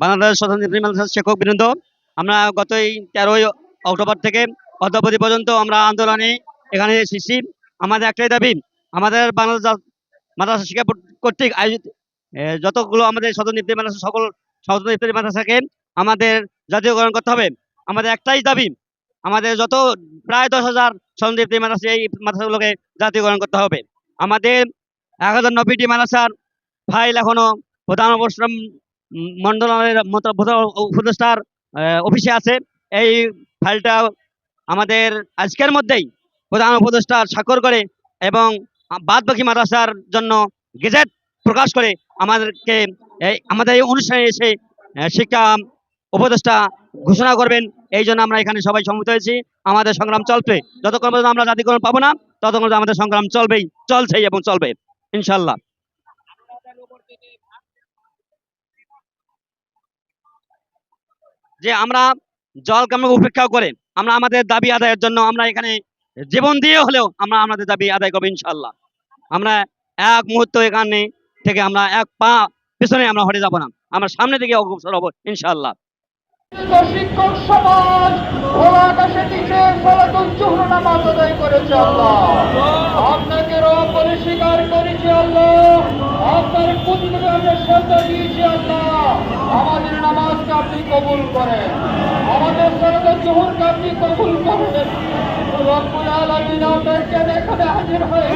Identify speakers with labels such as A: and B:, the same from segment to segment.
A: বাংলাদেশ স্বতন্ত্র শিক্ষক বৃন্দ, আমরা গত এই তেরোই অক্টোবর থেকে অদ্যাবধি পর্যন্ত আমরা আন্দোলনে এখানে এসেছি। আমাদের একটাই দাবি, আমাদের বাংলাদেশ মাদ্রাসা শিক্ষা কর্তৃক আয়োজিত যতগুলো আমাদের স্বতন্ত্র ইফতারি মাদ্রাসা সকল স্বতন্ত্র ইফতারি মাদ্রাসাকে আমাদের জাতীয়করণ করতে হবে। আমাদের একটাই দাবি, আমাদের যত প্রায় দশ হাজার স্বতন্ত্র ইফতারি মাদ্রাসা এই মাদ্রাসাগুলোকে জাতীয়করণ করতে হবে। আমাদের এক হাজার নব্বইটি মাদ্রাসার ফাইল এখনও প্রধান অবশ্রম মন্ডলের উপদেষ্টার অফিসে আছে। এই ফাইলটা আমাদের আজকের মধ্যেই প্রধান উপদেষ্টা স্বাক্ষর করে এবং বাদ বাকি মাদ্রাসার জন্য গেজেট প্রকাশ করে আমাদেরকে আমাদের এই অনুষ্ঠানে এসে শিক্ষা উপদেষ্টা ঘোষণা করবেন। এই জন্য আমরা এখানে সবাই সম্মত হয়েছি। আমাদের সংগ্রাম চলবে। যতক্ষণ পর্যন্ত আমরা জাতিকরণ পাবো না, ততক্ষণ পর্যন্ত আমাদের সংগ্রাম চলবেই, চলছেই এবং চলবে ইনশাল্লাহ যে আমরা জল কামে উপেক্ষা করে, আমরা আমাদের দাবি আদায়ের জন্য আমরা এখানে জীবন দিয়ে হলেও আমরা আমাদের দাবি আদায় করব ইনশাল্লাহ আমরা এক মুহূর্ত এখানে থেকে আমরা এক পা পিছনে আমরা হটে যাব না, আমরা সামনে দিকে অগ্রসর হব ইনশাল্লাহ
B: শিক্ষক সমাজ করেছে আপনার কুতুবে আমরা শ্রদ্ধা দিয়েছি আল্লাহ। আমাদের নামাজকে আপনি কবুল করেন। আমাদের সরকার জোহরকে আপনি কবুল করেন। রব্বুল আলামিন এখানে হাজির হয়ে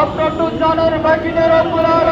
B: আপনার তো জানার বাকি রব্বুল আলামিন।